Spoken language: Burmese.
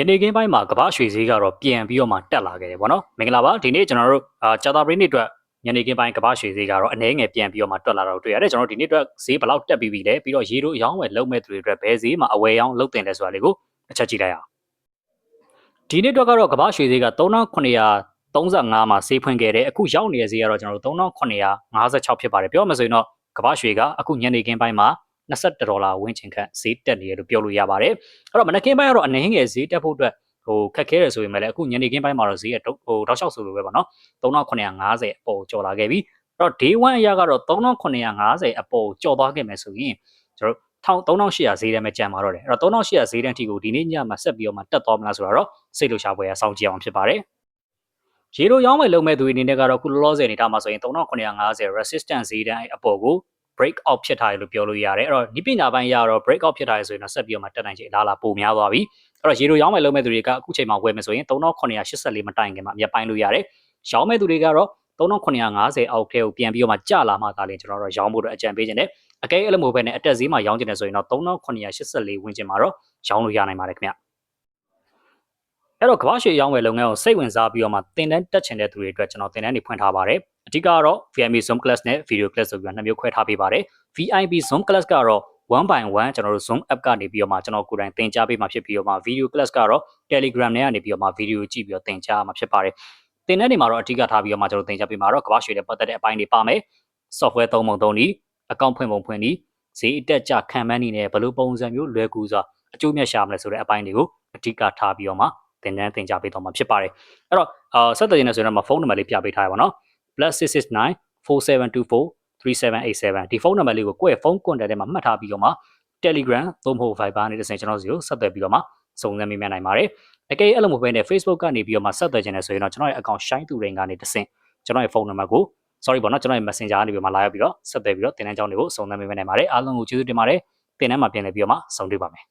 ညနေခင်းပိုင်းမှာကမ္ဘာရွှေဈေးကတော့ပြန်ပြီးတော့မှတက်လာခဲ့တယ်ပေါ့နော်မင်္ဂလာပါဒီနေ့ကျွန်တော်တို့အာကြာတာပရိနေ့အတွက်ညနေခင်းပိုင်းကမ္ဘာရွှေဈေးကတော့အနည်းငယ်ပြန်ပြီးတော့မှတွက်လာတော့တွေ့ရတယ်ကျွန်တော်တို့ဒီနေ့အတွက်ဈေးဘယ်လောက်တက်ပြီးပြီလဲပြီးတော့ရေတို့ရောင်းဝယ်လုပ်မဲ့သူတွေအတွက်ဘယ်ဈေးမှာအဝယ်ရောင်းလုပ်တင်လဲဆိုတာလေးကိုအချက်ကြည့်လိုက်အောင်ဒီနေ့အတွက်ကတော့ကမ္ဘာရွှေဈေးက3935မှာဈေးဖွင့်ခဲ့တယ်အခုရောက်နေတဲ့ဈေးကတော့ကျွန်တော်တို့3956ဖြစ်ပါတယ်ပြောမှဆိုရင်တော့ကမ္ဘာရွှေကအခုညနေခင်းပိုင်းမှာ 21ဒေါ်လာဝန်းကျင်ခန့်ဈေးတက်နေတယ်လို့ပြောလို့ရပါတယ်အဲ့တော့မနက်ခင်းပိုင်းကတော့အနည်းငယ်ဈေးတက်ဖို့အတွက်ဟိုခက်ခဲတယ်ဆိုပေမဲ့လည်းအခုညနေခင်းပိုင်းမှာတော့ဈေးကဟိုတောက်လျှောက်ဆိုလိုပဲပေါ့နော်3950အပေါ်ကျော်လာခဲ့ပြီအဲ့တော့ day 1အရာကတော့3950အပေါ်ကျော်သွားခဲ့မယ်ဆိုရင်ကျွန်တော်3800ဈေးတန်းပဲကျန်ပါတော့တယ်အဲ့တော့3800ဈေးတန်းထိကိုဒီနေ့ညမှာဆက်ပြီးတော့မှတက်သွားမလားဆိုတော့စိတ်လှရှားပွဲရစောင့်ကြည့်အောင်ဖြစ်ပါတယ်ရေလိုရောင်းမဲ့လုံမဲ့သူတွေအနေနဲ့ကတော့ခုလောလောဆယ်နေတာမှာဆိုရင်3950 resistance ဈေးတန်းအပေါ်ကို break out ဖြစ်ထားတယ်လို့ပြောလို့ရတယ်အဲ့တော့ဒီပညာပိုင်းရတော့ break out ဖြစ်ထားရဆိုရင်တော့ဆက်ပြီးတော့မှတက်နိုင်ချေအလားအလာပိုများသွားပြီအဲ့တော့ရေလိုရောင်းမဲ့လုံးမဲ့သူတွေကအခုချိန်မှာဝယ်မယ်ဆိုရင်3984မတိုင်ခင်မှာမြတ်ပိုင်းလို့ရတယ်ရောင်းမဲ့သူတွေကတော့3950အောက်ထဲကိုပြန်ပြီးတော့မှကျလာမှသာလေကျွန်တော်တို့ရောင်းဖို့အတွက်အကြံပေးခြင်းနဲ့အကဲအဲ့လိုမျိုးပဲနဲ့အတက်ဈေးမှာရောင်းခြင်းနဲ့ဆိုရင်တော့3984ဝန်းကျင်မှာတော့ရောင်းလို့ရနိုင်ပါတယ်ခင်ဗျ အဲ့တော့ကမ္ဘာရွှေရောင်းဝယ်လုပ်ငန်းကိုစိတ်ဝင်စားပြီးတော့မှသင်တန်းတက်ချင်တဲ့သူတွေအတွက်ကျွန်တော်သင်တန်းတွေဖွင့်ထားပါတယ်အဓိကကတော့ VMA Zoom class နဲ့ video class ဆိုပြီးတော့နှစ်မျိုးခွဲထားပေးပါတယ် VIP Zoom class ကတော့1 by 1ကျွန်တော်တို့ Zoom app ကနေပြီးတော့မှကျွန်တော်ကိုယ်တိုင်သင်ကြားပေးမှာဖြစ်ပြီးတော့မှ video class ကတော့ Telegram နဲ့ကနေပြီးတော့မှ video ကြည့်ပြီးတော့သင်ကြားမှာဖြစ်ပါတယ်သင်တန်းတွေမှာတော့အဓိကထားပြီးတော့မှကျွန်တော်သင်ကြားပေးမှာတော့ကမ္ဘာရွှေနဲ့ပတ်သက်တဲ့အပိုင်းတွေပါမယ် software သုံးပုံသုံးနည်းအကောင့်ဖွင့်ပုံဖွင့်နည်းဈေးအတက်ကြခံမှန်းနည်းနဲ့ဘယ်လိုပုံစံမျိုးလွယ်ကူစွာအကျိုးမြတ်ရှာမလဲဆိုတဲ့အပိုင်းတွေကိုအဓိကထားပြီးတော့မှ သင်တန်းသင်ကြားပေးတော့မှာဖြစ်ပါတယ်အဲ့တော့အာဆက်သွယ်ရင်းနဲ့ဆိုရင်တော့ဖုန်းနံပါတ်လေးပြပေးထားရပါတော့ +669 4724 3787ဒီဖုန်းနံပါတ်လေးကိုကိုယ့်ရဲ့ဖုန်းကွန်တက်ထဲမှာမှတ်ထားပြီးတော့မှ Telegram သို့မဟုတ် Viber နဲ့တစ်ဆင့်ကျွန်တော်စီကိုဆက်သွယ်ပြီးတော့မှစုံစမ်းမိမြနိုင်ပါတယ်အကယ်အဲ့လိုမျိုးပဲနဲ့ Facebook ကနေပြီးတော့မှဆက်သွယ်ခြင်းနဲ့ဆိုရင်တော့ကျွန်တော်ရဲ့ account shine သူတွေကနေတစ်ဆင့်ကျွန်တော်ရဲ့ဖုန်းနံပါတ်ကို sorry ပေါ့နော်ကျွန်တော်ရဲ့ Messenger ကနေပြီးမှလာရောက်ပြီးတော့ဆက်သွယ်ပြီးတော့တင်တန်းကြောင်းတွေကိုစုံစမ်းမိမြနိုင်ပါတယ်အားလုံးကိုကျေးဇူးတင်ပါတယ်တင်တန်းမှာပြန်လည်ပြီးတော့မှဆုံတွေ့ပါမယ်